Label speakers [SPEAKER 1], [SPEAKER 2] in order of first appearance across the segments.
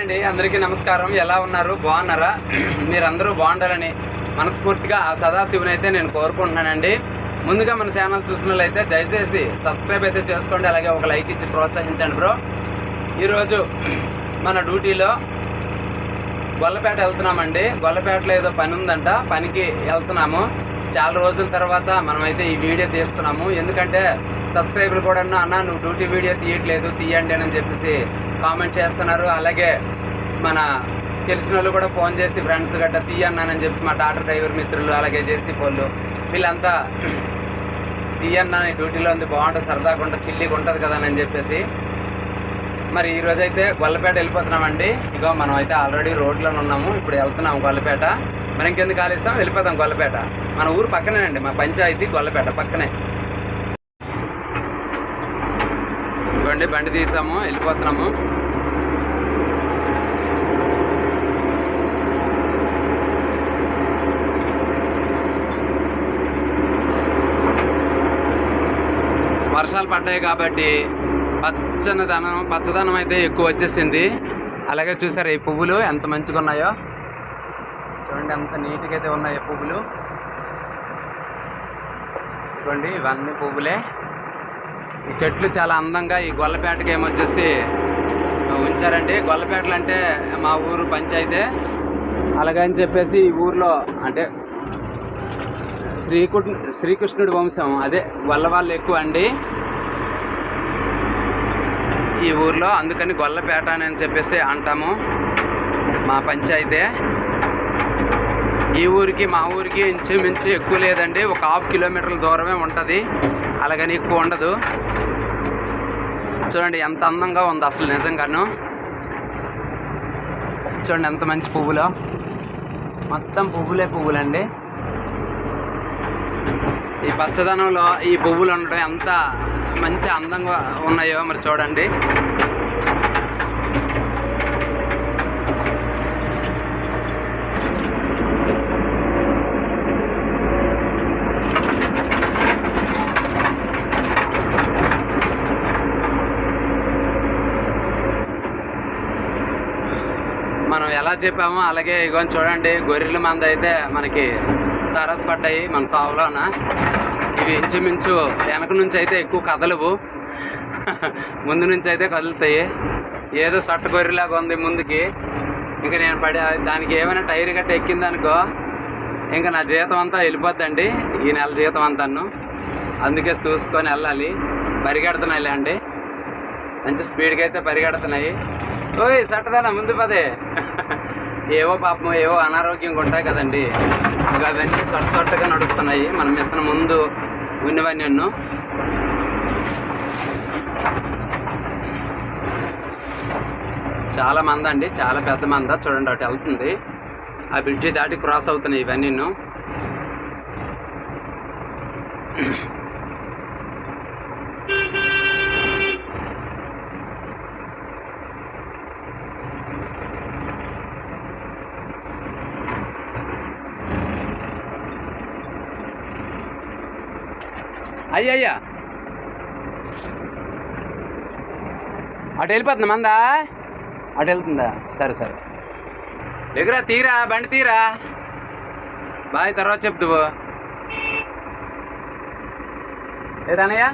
[SPEAKER 1] అండి అందరికీ నమస్కారం. ఎలా ఉన్నారు? బాగున్నారా? మీరందరూ బాగుండాలని మనస్ఫూర్తిగా ఆ సదాశివుని అయితే నేను కోరుకుంటున్నానండి. ముందుగా మన ఛానల్ చూసినట్లయితే దయచేసి సబ్స్క్రైబ్ అయితే చేసుకోండి అలాగే ఒక లైక్ ఇచ్చి ప్రోత్సహించండి బ్రో. ఈరోజు మన డ్యూటీలో గొల్లపేట వెళ్తున్నామండి. గొల్లపేటలో ఏదో పని ఉందంట పనికి వెళ్తున్నాము. చాలా రోజుల తర్వాత మనమైతే ఈ వీడియో తీస్తున్నాము. ఎందుకంటే సబ్స్క్రైబర్లు కూడా అన్న నువ్వు డ్యూటీ వీడియో తీయట్లేదు తీయండి అని చెప్పేసి కామెంట్ చేస్తున్నారు. అలాగే మన తెలిసిన వాళ్ళు కూడా ఫోన్ చేసి ఫ్రెండ్స్ గట్రా తీయన్నానని చెప్పేసి మా టాటా డ్రైవర్ మిత్రులు అలాగే చేసి వాళ్ళు వీళ్ళంతా తీయన్నా డ్యూటీలో ఉంది బాగుంటుంది సరదాగా ఉంటుంది చిల్లీగా ఉంటుంది కదా అని చెప్పేసి. మరి ఈరోజైతే గొల్లపేట వెళ్ళిపోతున్నామండి. ఇగో మనం అయితే ఆల్రెడీ రోడ్లోనే ఉన్నాము. ఇప్పుడు వెళ్తున్నాము గొల్లపేట. మనం ఇంకెందుకు కాలిస్తాం వెళ్ళిపోతాం గొల్లపేట. మన ఊరు పక్కనే అండి మా పంచాయతీ గొల్లపేట పక్కనే. ఇవ్వండి బండి తీసాము వెళ్ళిపోతున్నాము. వర్షాలు పడ్డాయి కాబట్టి పచ్చని ధనం పచ్చదనం అయితే ఎక్కువ వచ్చేసింది. అలాగే చూసారు ఈ పువ్వులు ఎంత మంచిగా ఉన్నాయో చూడండి అంత నీట్గా అయితే ఉన్నాయి పువ్వులు. చూడండి ఇవన్నీ పువ్వులే. ఈ చెట్లు చాలా అందంగా ఈ గొల్లపేటకి ఏమొచ్చేసి ఉంచారండి. గొల్లపేటలు అంటే మా ఊరు పంచాయితే. అలాగని చెప్పేసి ఈ ఊర్లో అంటే శ్రీకృ శ్రీకృష్ణుడి వంశం అదే గొల్ల వాళ్ళు ఎక్కువ అండి. ఈ ఊర్లో అందుకని గొల్లపేట అని చెప్పేసి అంటాము మా పంచాయితే. ఈ ఊరికి మా ఊరికి ఇంచుమించు ఎక్కువ లేదండి. ఒక హాఫ్ కిలోమీటర్ల దూరమే ఉంటుంది. అలాగని ఎక్కువ ఉండదు. చూడండి ఎంత అందంగా ఉంది అసలు నిజంగాను. చూడండి ఎంత మంచి పువ్వులో. మొత్తం పువ్వులే పువ్వులండి. ఈ పచ్చదనంలో ఈ పువ్వులు ఉండడం ఎంత మంచి అందంగా ఉన్నాయో మరి చూడండి. మనం ఎలా చెప్పామో అలాగే ఇగో చూడండి గొర్రెల మంద అయితే మనకి తరస్ పడ్డాయి మన తావులోన ఇవి ఇంచుమించు వెనక నుంచి అయితే ఎక్కువ కదలవు. ముందు నుంచి అయితే కదులుతాయి. ఏదో సొట్ట గొర్రెలాగా ఉంది ముందుకి. ఇంకా నేను పడే దానికి ఏమైనా టైర్ గట్ట ఎక్కిందనుకో ఇంకా నా జీతం అంతా వెళ్ళిపోద్దండి. ఈ నెల జీతం అంతాను. అందుకే చూసుకొని వెళ్ళాలి. పరిగెడుతున్నాయిలే అండి. మంచి స్పీడ్గా అయితే పరిగెడుతున్నాయి. ఓయ్ సట్టదానా ముందు పదే. ఏవో పాపం ఏవో అనారోగ్యంగా ఉంటాయి కదండి. ఇంకా అవన్నీ సొట్ట సొట్టగా నడుస్తున్నాయి. మనం ఇసిన ముందు ఉన్నవన్నీ ఉన్ను. చాలా మంద అండి. చాలా పెద్ద మంద. చూడండి అటు వెళ్తుంది. ఆ బ్రిడ్జి దాటి క్రాస్ అవుతున్నాయి ఇవన్నీ అయ్యయ్యా. అటు వెళ్ళిపోతుంది మందా? అటు వెళ్తుందా? సరే సరే. దగ్గర తీరా బండి తీరా? బాయ్ తర్వాత చెప్తువు ఏదన్నయ్యా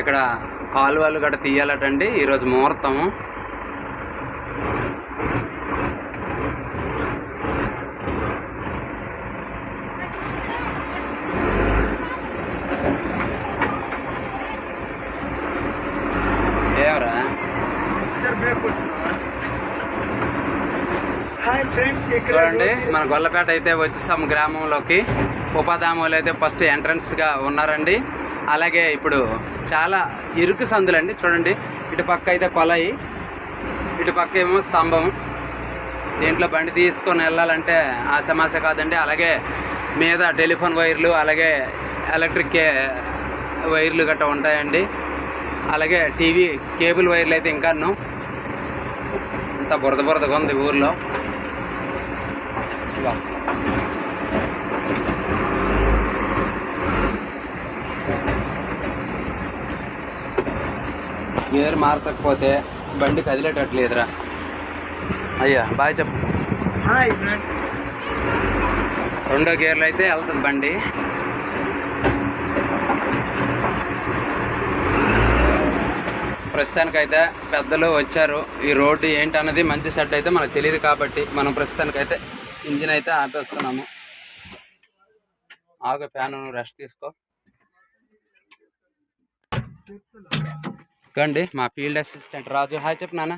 [SPEAKER 1] ఇక్కడ కాలువలు గట్రా తీయాలటండి. ఈరోజు ముహూర్తము ఏమరా
[SPEAKER 2] హాయ్ ఫ్రెండ్స్ ఇక్కడ
[SPEAKER 1] చూడండి మన గొల్లపేట అయితే వచ్చేసాము గ్రామంలోకి. ఉపాధాములు అయితే ఫస్ట్ ఎంట్రన్స్గా ఉన్నారండి. అలాగే ఇప్పుడు చాలా ఇరుకు సందులండి చూడండి. ఇటు పక్క అయితే కొలాయి ఇటు పక్క ఏమో స్తంభం. దీంట్లో బండి తీసుకొని వెళ్ళాలంటే ఆ సమస్య కాదండి అలాగే మీద టెలిఫోన్ వైర్లు అలాగే ఎలక్ట్రిక్ కే- వైర్లు గట్రా ఉంటాయండి. అలాగే టీవీ కేబుల్ వైర్లు అయితే ఇంకాను. ఇంత బురద బురదగా ఉంది ఊర్లో. గేర్ మార్చకపోతే బండి కదిలేటట్లేదురా. అయ్యా బాయ్ చెప్పు.
[SPEAKER 2] Hi friends.
[SPEAKER 1] రెండో గేర్లో అయితే వెళ్తుంది బండి. ప్రస్తుతానికైతే పెద్దలు వచ్చారు. ఈ రోడ్డు ఏంటన్నది మంచి సెట్ అయితే మనకు తెలియదు కాబట్టి మనం ప్రస్తుతానికైతే ఇంజిన్ అయితే ఆపేస్తున్నాము. ఆగ ఫ్యాన్ రెస్ట్ తీసుకో. ఇకండి మా ఫీల్డ్ అసిస్టెంట్ రాజు. హాయ్ చెప్పు నాన్న.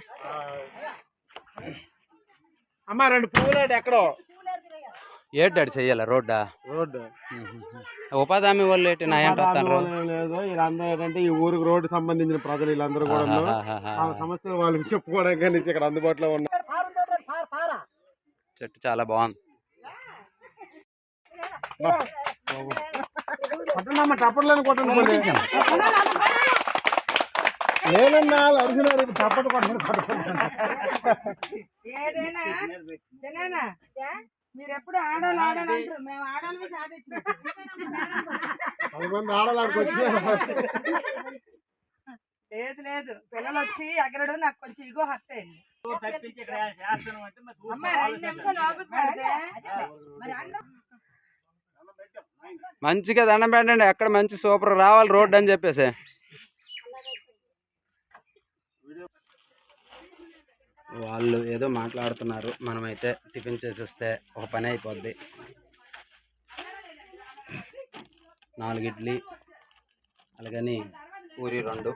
[SPEAKER 2] అమ్మ రెండు పువ్వులు ఎక్కడో.
[SPEAKER 1] ఏటాడు చెయ్యాలా? రోడ్డా?
[SPEAKER 2] రోడ్డు.
[SPEAKER 1] ఉపాధి హామీ వాళ్ళు ఏంటి? నా ఏంటి వస్తాను
[SPEAKER 2] ఏం లేదు. వీళ్ళందరూ ఏంటంటే ఈ ఊరికి రోడ్డు సంబంధించిన ప్రజలు వీళ్ళందరూ కూడా ఆ సమస్యలు వాళ్ళకి చెప్పుకోవడానికి కానీ ఇక్కడ అందుబాటులో ఉన్నారు
[SPEAKER 1] చెట్టు చాలా బాగుంది.
[SPEAKER 2] కొట్టండి టప్పట్లను కొట్టండి
[SPEAKER 3] మీరు ఎప్పుడు ఆడాలి ఆడాలి అంటారు. మేము సాధించాం లేదు లేదు. పిల్లలు వచ్చి ఎగరడు నాకు కొంచెం ఇగో అయింది.
[SPEAKER 1] మంచిగా దండం పెట్టండి. ఎక్కడ మంచి సూపర్ రావాలి రోడ్ అని చెప్పేసి. వాళ్ళు ఏదో మాట్లాడుతున్నారు. మనమైతే టిఫిన్ చేసేస్తే ఒక పని అయిపోద్ది. నాలుగు ఇడ్లీ అలాగని పూరి రెండు.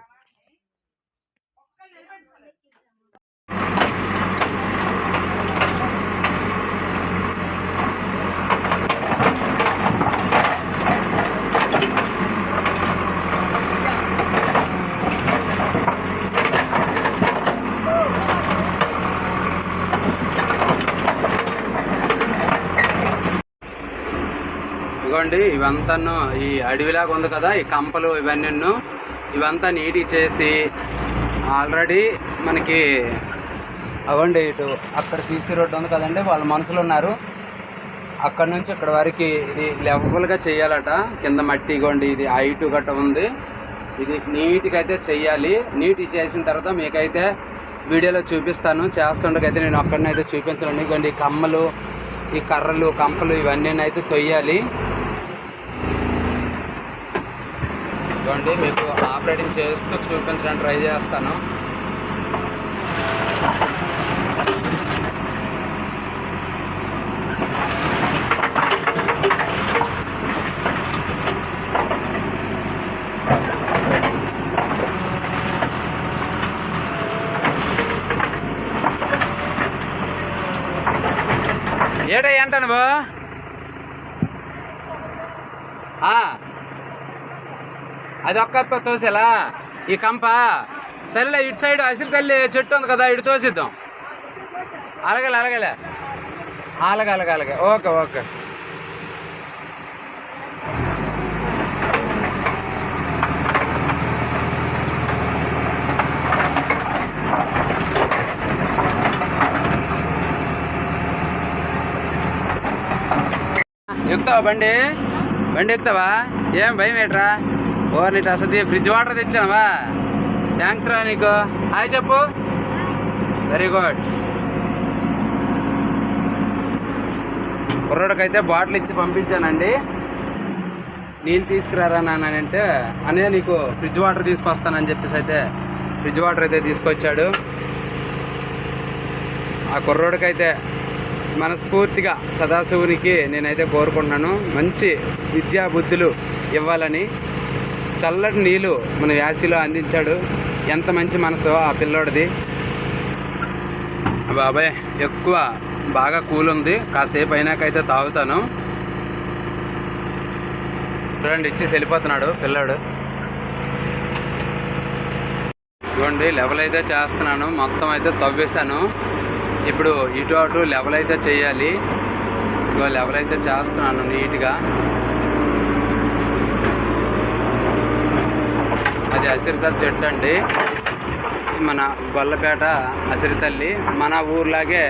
[SPEAKER 1] ఇదిగోండి ఇవంతాను ఈ అడవిలాగా ఉంది కదా ఈ కంపలు ఇవన్నీ ఇవంతా నీటి చేసి ఆల్రెడీ మనకి అవ్వండి ఇటు అక్కడ సీసీ రోడ్డు ఉంది కదండి వాళ్ళ మనుషులు ఉన్నారు. అక్కడ నుంచి ఇక్కడ వరకు ఇది లెవెల్గా చేయాలట. కింద మట్టి ఇగోండి ఇది హైటు గట్ట ఉంది. ఇది నీట్గా అయితే చెయ్యాలి నీట్ చేసిన తర్వాత మీకైతే వీడియోలో చూపిస్తాను. చేస్తుండకైతే నేను అక్కడనైతే చూపించలేను. ఇగోండి ఈ కమ్మలు ఈ కర్రలు కంపలు ఇవన్నీ అయితే తొయ్యాలి. చూడండి మీకు ఆపరేటింగ్ చేస్తూ చూపించడానికి ట్రై చేస్తాను. ఏడా ఏంటను బా అది ఒక్క తోసేలా ఈ కంప సరేలే ఇటు సైడ్ అసలు కల్లి చెట్టు ఉంది కదా ఇటు తోసిద్దాం అలాగలే అలాగలే అలాగే అలాగే అలాగే ఓకే ఓకే ఎక్కుతావా బండి బండి ఎక్కుతావా ఏం భయం ఏంట్రా ఓ నీటి అసలు ఫ్రిడ్జ్ వాటర్ తెచ్చావా? థ్యాంక్స్ రా నీకు. హాయ్ చెప్పు. వెరీ గుడ్ కుర్రోడికైతే బాటిల్ ఇచ్చి పంపించానండి. నీళ్ళు తీసుకురారా నాన్న అంటే అనే నీకు ఫ్రిడ్జ్ వాటర్ తీసుకొస్తానని చెప్పేసి అయితే ఫ్రిడ్జ్ వాటర్ అయితే తీసుకొచ్చాడు. ఆ కుర్రోడికైతే మనస్ఫూర్తిగా సదాశివునికి నేనైతే కోరుకుంటున్నాను. మంచి విద్యా బుద్ధులు ఇవ్వాలని చల్లటి నీళ్ళు మన యాసిలో అందించాడు. ఎంత మంచి మనసు ఆ పిల్లోడిది. బాబాయ్ ఎక్కువ బాగా కూల్ ఉంది. కాసేపు అయినాకైతే తాగుతాను. చూడండి ఇచ్చి వెళ్ళిపోతున్నాడు పిల్లాడు. ఇదిగోండి లెవెల్ అయితే చేస్తున్నాను. మొత్తం అయితే తవ్వేశాను. ఇప్పుడు ఇటు అటు లెవెల్ అయితే చేయాలి. ఇగో లెవెల్ అయితే చేస్తున్నాను నీట్గా. ఇది అసిరితల చెట్టు అండి మన గొల్లపేట అసిరితల్లి మన ఊర్లాగే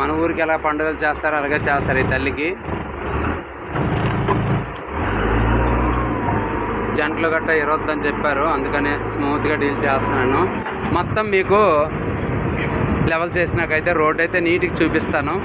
[SPEAKER 1] మన ఊరికి ఎలా పండుగలు చేస్తారో అలాగే చేస్తారు ఈ తల్లికి. జంటలు గట్ట గట్రా ఇరవద్దని చెప్పారు అందుకని స్మూత్గా డీల్ చేస్తున్నాను. మొత్తం మీకు లెవెల్ చేసినాకైతే రోడ్ అయితే నీట్గా చూపిస్తాను.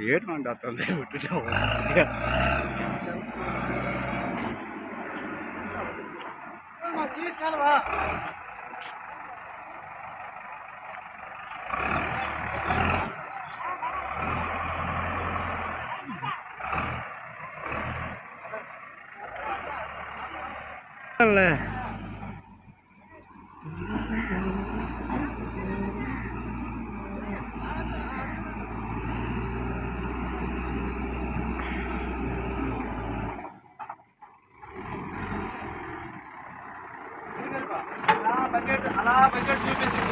[SPEAKER 4] చేస్తున్నా ఏటి మాట్లాడుతుంది
[SPEAKER 1] అలా బకెట్ చూపించి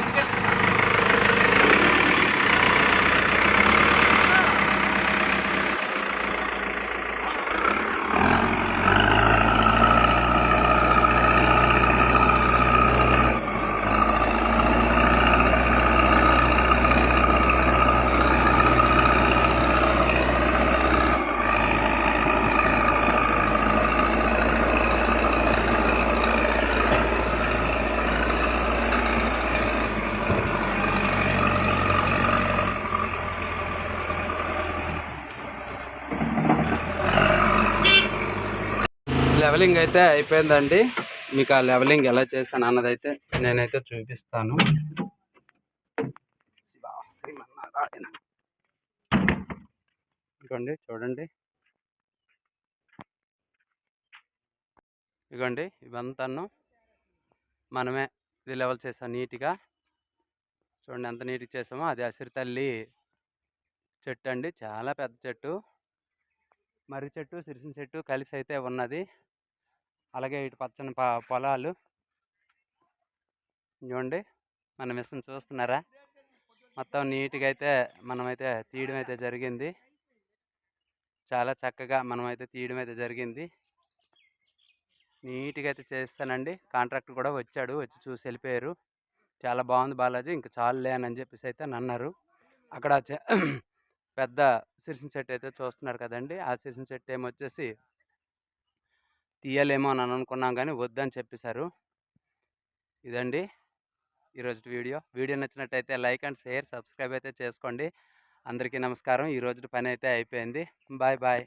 [SPEAKER 1] లెవెలింగ్ అయితే అయిపోయిందండి. మీకు ఆ లెవెలింగ్ ఎలా చేశాను అన్నదైతే నేనైతే చూపిస్తాను. శివా ఇదిగోండి చూడండి. ఇదిగోండి ఇవంతాను మనమే ఇది లెవెల్ చేసాం నీట్గా. చూడండి ఎంత నీట్గా చేసామో అది అసిరి తల్లి చెట్టు అండి. చాలా పెద్ద చెట్టు. మర్రి చెట్టు సిరిసిన చెట్టు కలిసి అయితే ఉన్నది. అలాగే ఇటు పచ్చని పొలాలు. చూడండి మన మిషన్ చూస్తున్నారా? మొత్తం నీట్గా అయితే మనమైతే తీయడం అయితే జరిగింది. చాలా చక్కగా మనమైతే తీయడం అయితే జరిగింది. నీట్గా అయితే చేస్తానండి. కాంట్రాక్టర్ కూడా వచ్చాడు వచ్చి చూసి వెళ్ళిపోయారు. చాలా బాగుంది బాలాజీ ఇంకా చాలులే అని చెప్పేసి అయితే అన్నారు. అక్కడ పెద్ద సిరిసిన చెట్టు అయితే చూస్తున్నారు కదండి. ఆ సిరిసిన సెట్ ఏమో వచ్చేసి తీయలేమో అని అనుకున్నాం కానీ వద్దని చెప్పేశారు. ఇదండి ఈరోజు వీడియో. వీడియో నచ్చినట్టయితే లైక్ అండ్ షేర్ సబ్స్క్రైబ్ అయితే చేసుకోండి. అందరికీ నమస్కారం. ఈరోజు పని అయితే అయిపోయింది. Bye bye.